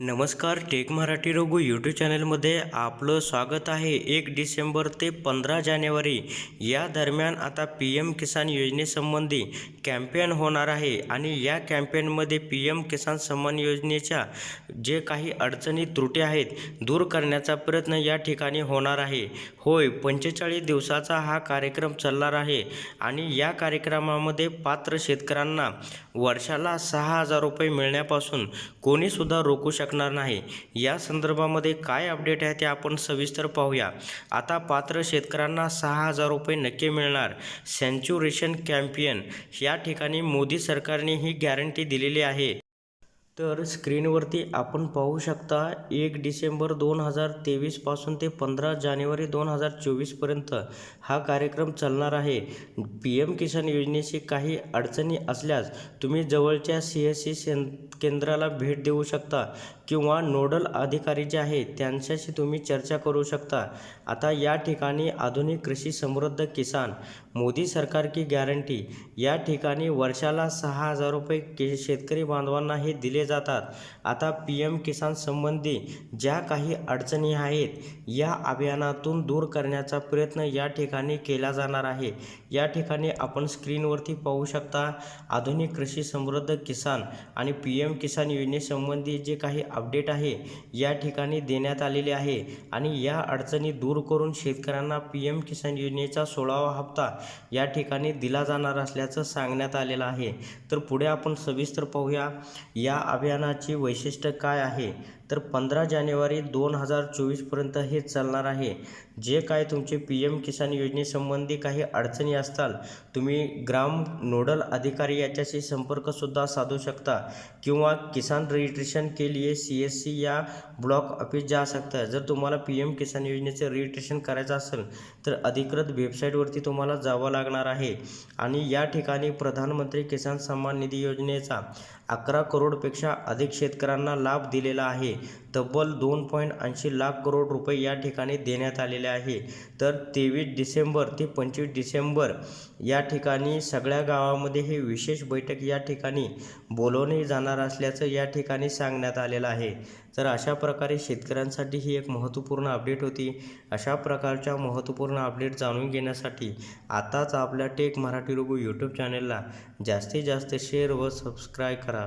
नमस्कार take Marathi Raghu YouTube चॅनलमध्ये आपलं स्वागत आहे. एक डिसेंबर ते पंधरा जानेवारी या दरम्यान आता पी एम किसान योजनेसंबंधी कॅम्पेन होणार आहे आणि या कॅम्पेनमध्ये पी एम किसान सन्मान योजनेच्या जे काही अडचणी त्रुटी आहेत दूर करण्याचा प्रयत्न या ठिकाणी होणार आहे. होय पंचेचाळीस दिवसाचा हा कार्यक्रम चालणार आहे आणि या कार्यक्रमामध्ये पात्र शेतकऱ्यांना वर्षाला सहा हजार रुपये मिळण्यापासून कोणीसुद्धा रोखू शकणार नाही. या संदर्भामध्ये काय अपडेट आहे ते आपण सविस्तर पाहूया. आता पात्र शेतकऱ्यांना सहा हजार रुपये नक्की मिळणार. सेंच्युरेशन कॅम्पियन या ठिकाणी मोदी सरकारने ही गॅरंटी दिलेली आहे. तर स्क्रीनवरती आपण पाहू शकता एक डिसेंबर दोन हजार तेवीसपासून ते पंधरा जानेवारी दोन हजार चोवीसपर्यंत हा कार्यक्रम चालणार आहे. पी एम किसान योजनेची काही अडचणी असल्यास तुम्ही जवळच्या सी एस सी सें केंद्राला भेट देऊ शकता किंवा नोडल अधिकारी जे आहेत त्यांच्याशी तुम्ही चर्चा करू शकता. आता या ठिकाणी आधुनिक कृषी समृद्ध किसान मोदी सरकार की गॅरंटी या ठिकाणी वर्षाला सहा हजार रुपये के शेतकरी बांधवांना हे दिले जातात. आता पी एम किसान संबंधी ज्या काही अडचणी आहेत या अभियानातून दूर करण्याचा प्रयत्न या ठिकाणी केला जाणार आहे. या ठिकाणी आपण स्क्रीनवरती पाहू शकता आधुनिक कृषी समृद्ध किसान आणि पी एम किसान योजनेसंबंधी जे काही अपडेट आहे या ठिकाणी देण्यात आलेले आहे. आणि या अडचणी दूर करून शेतकऱ्यांना पी एम किसान योजनेचा सोळावा हप्ता या ठिकाणी दिला जाणार असल्याचं सांगण्यात आलेलं आहे. तर पुढे आपण सविस्तर पाहूया. या अभियानाची वैशिष्ट्य काय आहे? तर पंधरा जानेवारी दोन हजार चोवीसपर्यंत हे चालणार आहे. जे काय तुमचे पी एम किसान योजनेसंबंधी काही अडचणी असताल तुम्ही ग्राम नोडल अधिकारी याच्याशी संपर्कसुद्धा साधू शकता किंवा किसान रजिस्ट्रेशन के लिए सी एस सी या ब्लॉक ऑफिस जा सकता जर तुम्हाला पी एम किसान योजनेचं रजिस्ट्रेशन करायचं असेल तर अधिकृत वेबसाईटवरती तुम्हाला जावं लागणार आहे. आणि या ठिकाणी प्रधानमंत्री किसान सन्मान निधी योजनेचा अकरा करोडपेक्षा अधिक शेतकऱ्यांना लाभ दिलेला आहे. तब्बल दोन पॉईंट ऐंशी लाख करोड रुपये या ठिकाणी देण्यात आलेले आहे. तर तेवीस डिसेंबर ते पंचवीस डिसेंबर या ठिकाणी सगळ्या गावामध्ये हे विशेष बैठक या ठिकाणी बोलवणे जाणार असल्याचं या ठिकाणी सांगण्यात आलेलं आहे. तर अशा प्रकारे शेतकऱ्यांसाठी ही एक महत्त्वपूर्ण अपडेट होती. अशा प्रकारच्या महत्त्वपूर्ण अपडेट जाणून घेण्यासाठी आताच आपल्या टेक मराठी लोगो यूट्यूब चॅनलला जास्तीत जास्त शेअर व सबस्क्राईब करा.